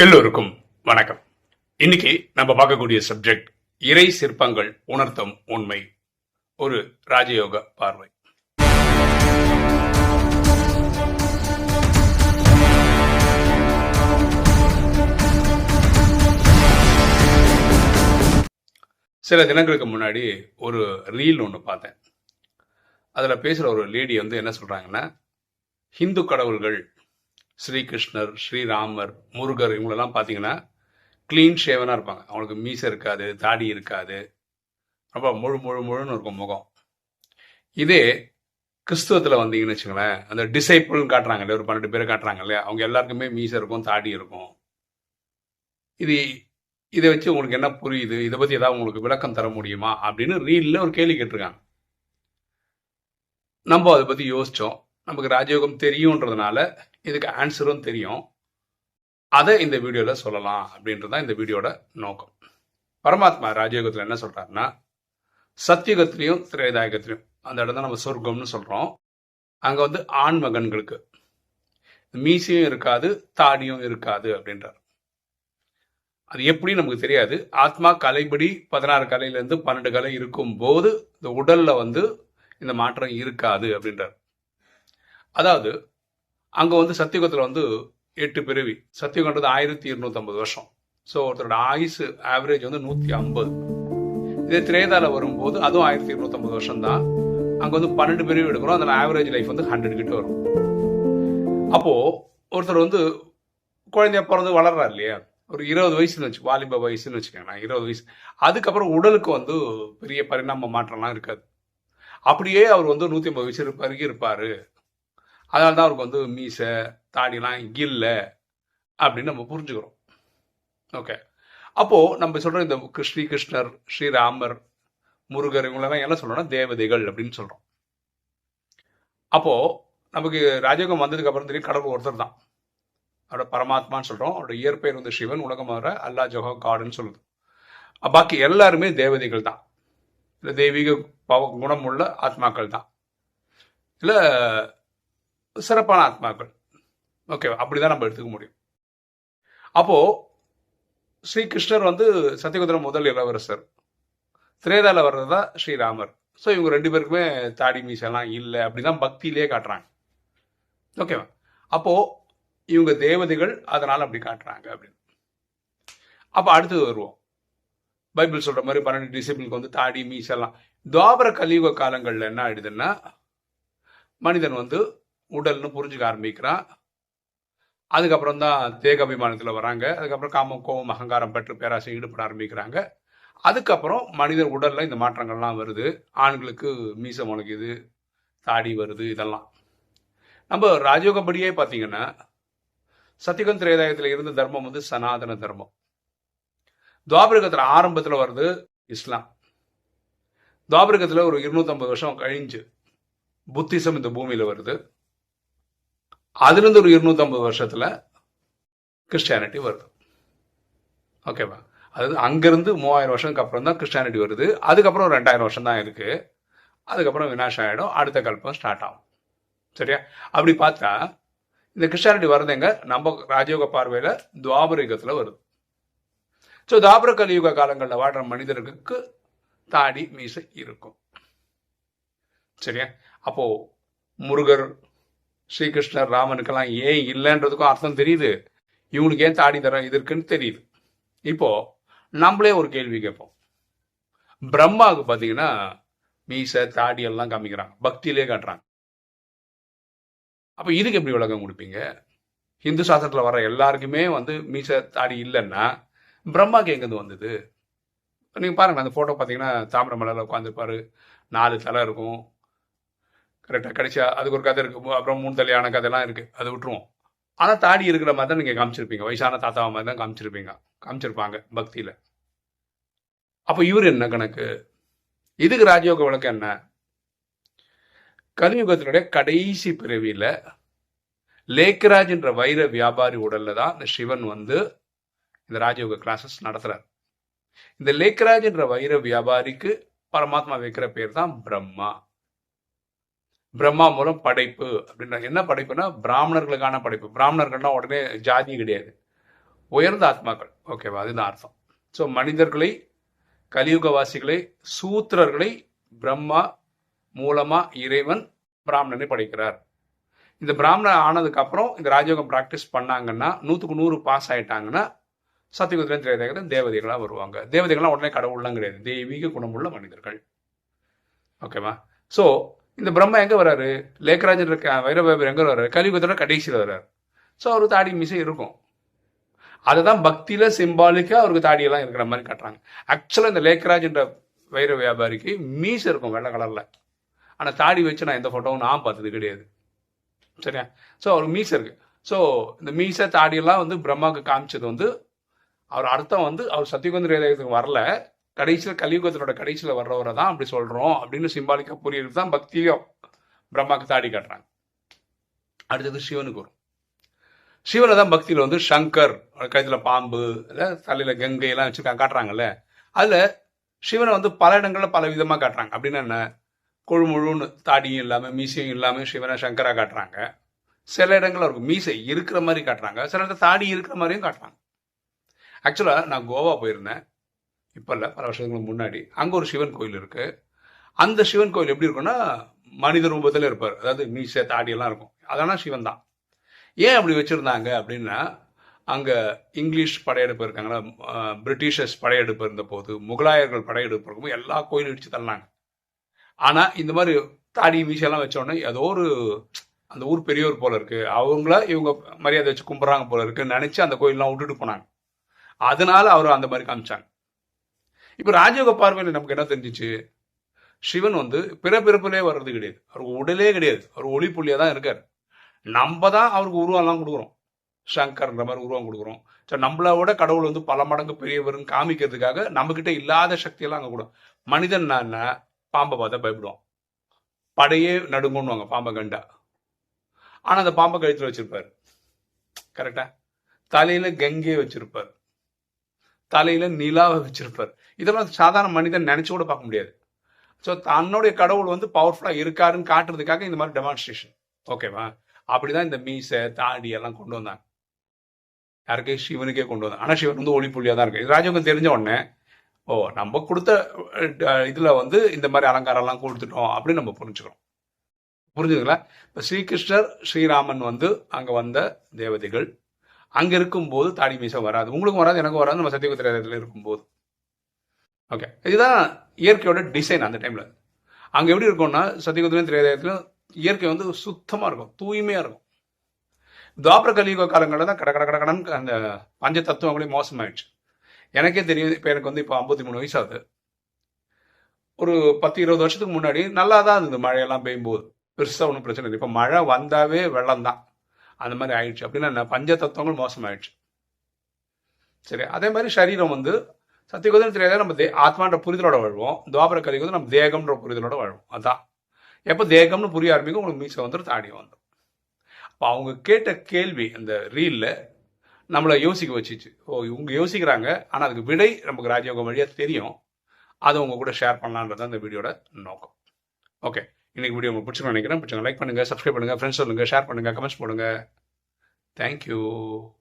எல்லோருக்கும் வணக்கம். இன்னைக்கு நம்ம பார்க்கக்கூடிய சப்ஜெக்ட் இறை சிற்பங்கள் உணர்த்தும் உண்மை. ஒரு ராஜயோக பார்வை. சில தினங்களுக்கு முன்னாடி ஒரு ரீல் ஒன்று பார்த்தேன். அதில் பேசுகிற ஒரு லேடி வந்து என்ன சொல்கிறாங்கன்னா ஹிந்து கடவுள்கள் ஸ்ரீகிருஷ்ணர் ஸ்ரீராமர் முருகர் இவங்களெல்லாம் பார்த்தீங்கன்னா க்ளீன் ஷேவனாக இருப்பாங்க. அவங்களுக்கு மீசை இருக்காது தாடி இருக்காது. ரொம்ப முழு முழு முழுன்னு இருக்கும் முகம். இதே கிறிஸ்துவத்தில் வந்தீங்கன்னு வச்சுங்களேன் அந்த டிசைப்பிள்னு காட்டுறாங்க இல்லையா? ஒரு பன்னெண்டு பேர் காட்டுறாங்க இல்லையா? அவங்க எல்லாருக்குமே மீசை இருக்கும் தாடி இருக்கும். இது இதை வச்சு உங்களுக்கு என்ன புரியுது? இதை பற்றி ஏதாவது உங்களுக்கு விளக்கம் தர முடியுமா? அப்படின்னு ரீலில் ஒரு கேள்வி கேட்டிருக்காங்க. நம்ம அதை பற்றி யோசித்தோம் நமக்கு ராஜயோகம் தெரியுன்றதுனால இதுக்கு ஆன்சரும் தெரியும். அதை இந்த வீடியோவில் சொல்லலாம் அப்படின்றது தான் இந்த வீடியோட நோக்கம். பரமாத்மா ராஜயோகத்தில் என்ன சொல்கிறாருன்னா சத்தியுகத்திலையும் திரேதாயகத்திலையும் அந்த இடம் தான் நம்ம சொர்க்கம்னு சொல்கிறோம் அங்கே வந்து ஆண் மகன்களுக்கு மீசையும் இருக்காது தாடியும் இருக்காது அப்படின்றார். அது எப்படி நமக்கு தெரியாது. ஆத்மா கலைப்படி பதினாறு கலையிலேருந்து பன்னெண்டு கலை இருக்கும் போது இந்த உடலில் வந்து இந்த மாற்றம் இருக்காது அப்படின்றார். அதாவது அங்கே வந்து சத்தியுகத்தில் வந்து எட்டு பிறவி. சத்தியுகன்றது ஆயிரத்தி இருநூத்தம்பது வருஷம். ஸோ ஒருத்தரோட ஆயுசு ஆவரேஜ் வந்து நூற்றி ஐம்பது. இதே திரேதால வரும்போது அதுவும் ஆயிரத்தி இருநூத்தம்பது வருஷம் தான் அங்கே வந்து பன்னெண்டு பிரிவு எடுக்கிறோம். அதில் ஆவரேஜ் லைஃப் வந்து ஹண்ட்ரட் கிட்ட வரும். அப்போது ஒருத்தர் வந்து குழந்தைய பிறந்து வளர்றாரு இல்லையா? ஒரு இருபது வயசுன்னு வச்சு வாலிப வயசுன்னு வச்சுக்கோங்களேன் இருபது வயசு. அதுக்கப்புறம் உடலுக்கு வந்து பெரிய பரிணாம மாற்றம்லாம் இருக்காது. அப்படியே அவர் வந்து நூற்றி ஐம்பது வயசு பருகி இருப்பார். அதனால தான் அவருக்கு வந்து மீசை தாடிலாம் இல்லை அப்படின்னு நம்ம புரிஞ்சுக்கிறோம். ஓகே அப்போது நம்ம சொல்கிற இந்த கிருஷ்ண- ஸ்ரீகிருஷ்ணர் ஸ்ரீராமர் முருகர் இவங்களெல்லாம் என்ன சொல்கிறோம்னா தேவதைகள் அப்படின்னு சொல்கிறோம் அப்போது நமக்கு ராஜயோகம் வந்ததுக்கு அப்புறம் தெரியும் கடவுள் ஒருத்தர் தான். அவரோட பரமாத்மான்னு சொல்கிறோம் அவரோட இயற்பெயர் வந்து சிவன் உலகம் வர அல்லா ஜோஹா காடுன்னு சொல்லுது. பாக்கி எல்லாருமே தேவதைகள் தான். இல்லை தெய்வீக பவ குணமுள்ள ஆத்மாக்கள் தான். இல்லை சிறப்பான ஆத்மாக்கள். ஓகே அப்படிதான் நம்ம எடுத்துக்க முடியும். அப்போ ஸ்ரீகிருஷ்ணர் வந்து சத்தியகுதிர முதல் இளவரசர். திரேதால வர்றது தான் ஸ்ரீராமர். ஸோ இவங்க ரெண்டு பேருக்குமே தாடி மீசெல்லாம் இல்லை அப்படிதான் பக்தியிலே காட்டுறாங்க. ஓகேவா அப்போ இவங்க தேவதைகள் அதனால அப்படி காட்டுறாங்க அப்படின்னு. அப்போ அடுத்தது வருவோம். பைபிள் சொல்ற மாதிரி பன்னெண்டு டிசிபிளுக்கு வந்து தாடி மீசெல்லாம் துவாபர கலியுக காலங்களில் என்ன ஆயிடுதுன்னா மனிதன் வந்து உடல்னு புரிஞ்சுக்க ஆரம்பிக்கிறான் அதுக்கப்புறம் தான் தேக அபிமானத்தில் வராங்க. அதுக்கப்புறம் காமம் கோபம் அகங்காரம் பற்று பேராசை ஈடுபட ஆரம்பிக்கிறாங்க. அதுக்கப்புறம் மனிதர் உடலில் இந்த மாற்றங்கள்லாம் வருது. ஆண்களுக்கு மீசை முளைக்குது தாடி வருது இதெல்லாம். நம்ம ராஜயோகப்படியே பார்த்தீங்கன்னா சத்தியகம் திரேதாயத்தில் இருந்த தர்மம் வந்து சனாதன தர்மம். துவாபரகத்தில் ஆரம்பத்தில் வருது இஸ்லாம். துவாபரகத்தில் ஒரு இருநூத்தம்பது வருஷம் கழிஞ்சு புத்திசம் இந்த பூமியில் வருது. அதுலேருந்து ஒரு இருநூத்தம்பது வருஷத்தில் கிறிஸ்டியானிட்டி வருது. ஓகேவா அதாவது அங்கேருந்து மூவாயிரம் வருஷத்துக்கு அப்புறம் தான் கிறிஸ்டியானிட்டி வருது. அதுக்கப்புறம் ரெண்டாயிரம் வருஷம் தான் இருக்குது அதுக்கப்புறம் வினாஷம் ஆகிடும் அடுத்த கல்பம் ஸ்டார்ட் ஆகும். சரியா? அப்படி பார்த்தா இந்த கிறிஸ்டியானிட்டி வருதுங்க நம்ம ராஜயோக பார்வையில் துவாபர யுகத்தில் வருது. ஸோ துவாபர கலியுக காலங்களில் வாழ்கிற மனிதர்களுக்கு தாடி மீசை இருக்கும். சரியா? அப்போது முருகர் ஸ்ரீகிருஷ்ணர் ராமனுக்கெல்லாம் ஏன் இல்லைன்றதுக்கும் அர்த்தம் தெரியுது. இவனுக்கு ஏன் தாடி தரம் இது இருக்குன்னு தெரியுது. இப்போ நம்மளே ஒரு கேள்வி கேட்போம். பிரம்மாவுக்கு பார்த்தீங்கன்னா மீசை தாடி எல்லாம் காமிக்கிறாங்க. பக்தியிலே காட்டுறாங்க. அப்போ இதுக்கு எப்படி விளக்கம் கொடுப்பீங்க? ஹிந்து சாஸ்திரத்தில் வர எல்லாருக்குமே வந்து மீசை தாடி இல்லைன்னா பிரம்மாக்கு எங்கேருந்து வந்தது? நீங்கள் பாருங்க அந்த ஃபோட்டோ பார்த்தீங்கன்னா தாமிர மலையில் உட்காந்துருப்பாரு நாலு தலை இருக்கும். கரெக்டாக கடைசியா அதுக்கு ஒரு கதை இருக்கு. அப்புறம் மூணு தலையான கதைலாம் இருக்கு. அதை விட்டுருவோம். ஆனால் தாடி இருக்கிற மாதிரி தான் நீங்கள் காமிச்சிருப்பீங்க. வயசான தாத்தாவை மாதிரி தான் காமிச்சிருப்பீங்க. காமிச்சிருப்பாங்க பக்தியில். அப்போ இவர் என்ன கணக்கு? இதுக்கு ராஜயோக விளக்கம் என்ன? கலியுகத்தினுடைய கடைசி பிறவியில் லேக்கராஜ் என்ற வைர வியாபாரி உடலில் தான் இந்த சிவன் வந்து இந்த ராஜயோக கிளாஸஸ் நடத்துகிறார் இந்த லேக்கராஜ் என்ற வைர வியாபாரிக்கு பரமாத்மா வைக்கிற பேர் தான் பிரம்மா. பிரம்மா மூலம் படைப்பு அப்படின்ற என்ன படைப்புனா பிராமணர்களுக்கான படைப்பு. பிராமணர்கள்னா உடனே ஜாதி கிடையாது. உயர்ந்த ஆத்மாக்கள். ஓகேவா அதுதான் அர்த்தம். ஸோ மனிதர்களை கலியுகவாசிகளை சூத்திரர்களை பிரம்மா மூலமா இறைவன் பிராமணனை படைக்கிறார். இந்த பிராமணன் ஆனதுக்கு அப்புறம் இந்த ராஜயோகம் ப்ராக்டிஸ் பண்ணாங்கன்னா நூற்றுக்கு நூறு பாஸ் ஆயிட்டாங்கன்னா சத்தியகுதிரன் திரேதகன் தேவதைகளாக வருவாங்க. தேவதைகள்லாம் உடனே கடவுள்லாம் கிடையாது. தெய்வீக குணமுள்ள மனிதர்கள். ஓகேவா ஸோ இந்த பிரம்மா எங்கே வராரு? லேக்கராஜன் இருக்க வைரபாபர் எங்கே வர்றாரு கலியுகத்தோட கடைசியில் வர்றாரு ஸோ அவருக்கு தாடி மிசை இருக்கும். அதை தான் பக்தியில் சிம்பாலிக்காக அவருக்கு தாடியெல்லாம் இருக்கிற மாதிரி காட்டுறாங்க. ஆக்சுவலாக இந்த லேக்கராஜ்ன்ற வைர வியாபாரிக்கு மீசை இருக்கும் வெள்ளை கலரில். ஆனால் தாடி வச்சு நான் எந்த ஃபோட்டோவும் நான் பார்த்தது கிடையாது. சரியா? ஸோ அவருக்கு மீசை இருக்குது ஸோ இந்த மீசை தாடியெல்லாம் வந்து பிரம்மாவுக்கு காமிச்சது வந்து அவர் அர்த்தம் வந்து அவர் சத்தியகுந்த ரேதகத்துக்கு வரல. கடைசியில் கலியுகத்தினோட கடைசியில் வர்றவரை தான் அப்படி சொல்கிறோம் அப்படின்னு சிம்பாலிக்காக புரியறது தான் பக்தியும் பிரம்மாவுக்கு தாடி காட்டுறாங்க. அடுத்தது சிவனுக்கு வரும். சிவனை தான் பக்தியில் வந்து சங்கர் கழுத்தில் பாம்பு இல்லை தலையில் கங்கை எல்லாம் வச்சு காட்டுறாங்கல்ல. அதில் சிவனை வந்து பல இடங்களில் பல விதமாக காட்டுறாங்க. அப்படின்னா என்ன? கொழுமுழுன்னு தாடியும் இல்லாமல் மீசையும் இல்லாமல் சிவனை சங்கராக காட்டுறாங்க. சில இடங்களில் இருக்கும். மீசை இருக்கிற மாதிரி காட்டுறாங்க. சில இடத்துல தாடி இருக்கிற மாதிரியும் காட்டுறாங்க. ஆக்சுவலாக நான் கோவா போயிருந்தேன். இப்போ இல்லை பல வருஷத்துக்கு முன்னாடி. அங்கே ஒரு சிவன் கோயில் இருக்குது அந்த சிவன் கோயில் எப்படி இருக்குன்னா மனித ரூபத்தில் இருப்பார். அதாவது மீசை தாடியெல்லாம் இருக்கும். அதெல்லாம் சிவன் தான் ஏன் அப்படி வச்சுருந்தாங்க அப்படின்னா அங்கே இங்கிலீஷ் படையெடுப்பு இருக்காங்களா பிரிட்டிஷர்ஸ் படையெடுப்பு இருந்த போது முகலாயர்கள் படையெடுப்பு இருக்கும்போது எல்லா கோயிலும் இடிச்சு தள்ளாங்க ஆனால் இந்த மாதிரி தாடி மீசையெல்லாம் வச்சோடனே ஏதோ ஒரு அந்த ஊர் பெரியவர் போல இருக்கு. அவங்கள இவங்க மரியாதை வச்சு கும்பிட்றாங்க போல இருக்குன்னு நினச்சி அந்த கோயிலெலாம் விட்டுட்டு போனாங்க. அதனால அவர் அந்த மாதிரி காமிச்சாங்க. இப்போ ராஜயோக பார்வையில் நமக்கு என்ன தெரிஞ்சிச்சு? சிவன் வந்து பிற பிறப்பிலே வர்றது கிடையாது. அவருக்கு உடலே கிடையாது. அவர் ஒளி புள்ளியாக தான் இருக்கார். நம்ம தான் அவருக்கு உருவம்லாம் கொடுக்குறோம். சங்கர்ன்ற மாதிரி உருவம் கொடுக்குறோம். ஸோ நம்மளை விட கடவுள் வந்து பல மடங்கு பெரியவர்னு காமிக்கிறதுக்காக நம்மக்கிட்ட இல்லாத சக்தியெல்லாம் அங்கே கூட. மனிதன் நான் பாம்பை பார்த்தா பயப்படுவான். படையே நடுங்குன்னுவாங்க பாம்பை கண்டா. ஆனால் அந்த பாம்பை கழுத்தில் வச்சிருப்பார். கரெக்டா தலையில் கங்கையை வச்சிருப்பார். தலையில நிலாவை வச்சிருப்பார். இதெல்லாம் சாதாரண மனிதன் நினைச்சு கூட பார்க்க முடியாது. ஸோ தன்னுடைய கடவுள் வந்து பவர்ஃபுல்லாக இருக்காருன்னு காட்டுறதுக்காக இந்த மாதிரி டெமான்ஸ்ட்ரேஷன் ஓகேவா அப்படிதான் இந்த மீசை தாடி எல்லாம் கொண்டு வந்தாங்க. யாருக்கே? சிவனுக்கே கொண்டு வந்தாங்க. ஆனால் சிவன் வந்து ஒளி புள்ளியாக தான் இருக்கு ராஜயோகம் தெரிஞ்ச உடனே ஓ நம்ம கொடுத்த இதில் வந்து இந்த மாதிரி அலங்காரம்லாம் கொடுத்துட்டோம் அப்படின்னு நம்ம புரிஞ்சுக்கிறோம். புரிஞ்சுதுங்களா? இப்போ ஸ்ரீகிருஷ்ணர் ஸ்ரீராமன் வந்து அங்கே வந்த தேவதைகள் அங்கே இருக்கும்போது தாடி மீசம் வராது. உங்களுக்கும் வராது எனக்கும் வராது நம்ம சத்தியகுத்திரத்தில் இருக்கும்போது. ஓகே இதுதான் இயற்கையோட டிசைன் அந்த டைமில் அங்கே எப்படி இருக்கும்னா சத்தியகுத்திரம் திரேதாயத்திலும் இயற்கை வந்து சுத்தமாக இருக்கும் தூய்மையாக இருக்கும். துவாபர கலியுக காலங்களில் தான் கட கட கட கடன் அந்த பஞ்ச தத்துவங்களே மோசமாயிடுச்சு. எனக்கே தெரியும் இப்போ எனக்கு வந்து இப்போ ஐம்பத்தி மூணு வயசு ஆகுது. ஒரு பத்து இருபது வருஷத்துக்கு முன்னாடி நல்லா தான் இருந்தது மழையெல்லாம் பெய்யும்போது. பெருசாக ஒன்றும் பிரச்சனை இல்லை. இப்போ மழை வந்தாவே வெள்ளம் தான் அந்த மாதிரி ஆயிடுச்சு. அப்படின்னா பஞ்ச தத்துவங்கள் மோசமாயிடுச்சு. சரி அதே மாதிரி சரீரம் வந்து சத்தியகுதம் தெரியாத நம்ம தே ஆத்மான்ற புரிதலோட வாழ்வோம். துவாபர கலிகுதம் நம்ம தேகம்ன்ற புரிதலோட வாழ்வோம். அதான். எப்போ தேகம்னு புரிய ஆரம்பிக்கும்? உங்களுக்கு மீசை வந்துடும் தாடி வந்துடும் அப்போ அவங்க கேட்ட கேள்வி அந்த ரீலில் நம்மளை யோசிக்க வச்சிச்சு. ஓ இவங்க யோசிக்கிறாங்க ஆனால் அதுக்கு விடை நமக்கு ராஜயோகம் வழியாக தெரியும். அதை உங்கள் கூட ஷேர் பண்ணலான்றது அந்த வீடியோட நோக்கம். ஓகே இன்னைக்கு வீடியோ உங்களுக்கு பிடிச்சிருக்கோம் நினைக்கிறேன். பிடிச்சிங்க லைக் பண்ணுங்கள் சப்ஸ்கிரைப் பண்ணுங்கள் ஃப்ரெண்ட்ஸ் சொல்லுங்கள் ஷேர் பண்ணுங்கள் கமெண்ட்ஸ் Thank you.